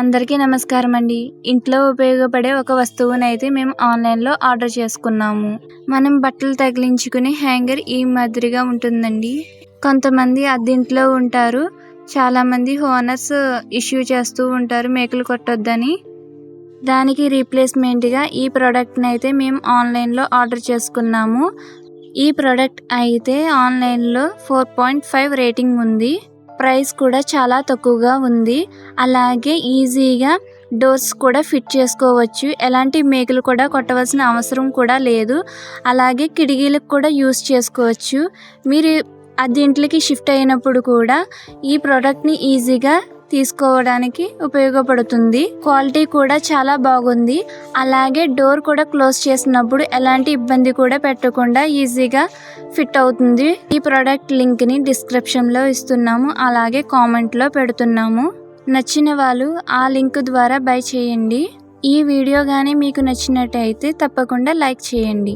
అందరికీ నమస్కారం అండి ఇంట్లో ఉపయోగపడే ఒక వస్తువునైతే మేము ఆన్లైన్లో ఆర్డర్ చేసుకున్నాము. మనం బట్టలు తగిలించుకునే హ్యాంగర్ ఈ మాదిరిగా ఉంటుందండి. కొంతమంది అద్దెంట్లో ఉంటారు. చాలామంది ఓనర్స్ ఇష్యూ చేస్తూ ఉంటారు మేకలు కొట్టొద్దని. దానికి రీప్లేస్మెంట్గా ఈ ప్రోడక్ట్ని అయితే మేము ఆన్లైన్లో ఆర్డర్ చేసుకున్నాము. ఈ ప్రోడక్ట్ అయితే ఆన్లైన్లో ఫోర్ పాయింట్ ఫైవ్ రేటింగ్ ఉంది. ప్రైస్ కూడా చాలా తక్కువగా ఉంది. అలాగే ఈజీగా డోర్స్ కూడా ఫిట్ చేసుకోవచ్చు. ఎలాంటి మేకులు కూడా కొట్టవలసిన అవసరం కూడా లేదు. అలాగే కిటికీలకు కూడా యూస్ చేసుకోవచ్చు. మీరు అద్దెంట్లకి షిఫ్ట్ అయినప్పుడు కూడా ఈ ప్రోడక్ట్ని ఈజీగా తీసుకోవడానికి ఉపయోగపడుతుంది. క్వాలిటీ కూడా చాలా బాగుంది. అలాగే డోర్ కూడా క్లోజ్ చేసినప్పుడు ఎలాంటి ఇబ్బంది కూడా పెట్టకుండా ఈజీగా ఫిట్ అవుతుంది. ఈ ప్రోడక్ట్ లింక్ని డిస్క్రిప్షన్లో ఇస్తున్నాము. అలాగే కామెంట్లో పెడుతున్నాము. నచ్చిన వాళ్ళు ఆ లింక్ ద్వారా బై చేయండి. ఈ వీడియో కానీ మీకు నచ్చినట్టయితే తప్పకుండా లైక్ చేయండి.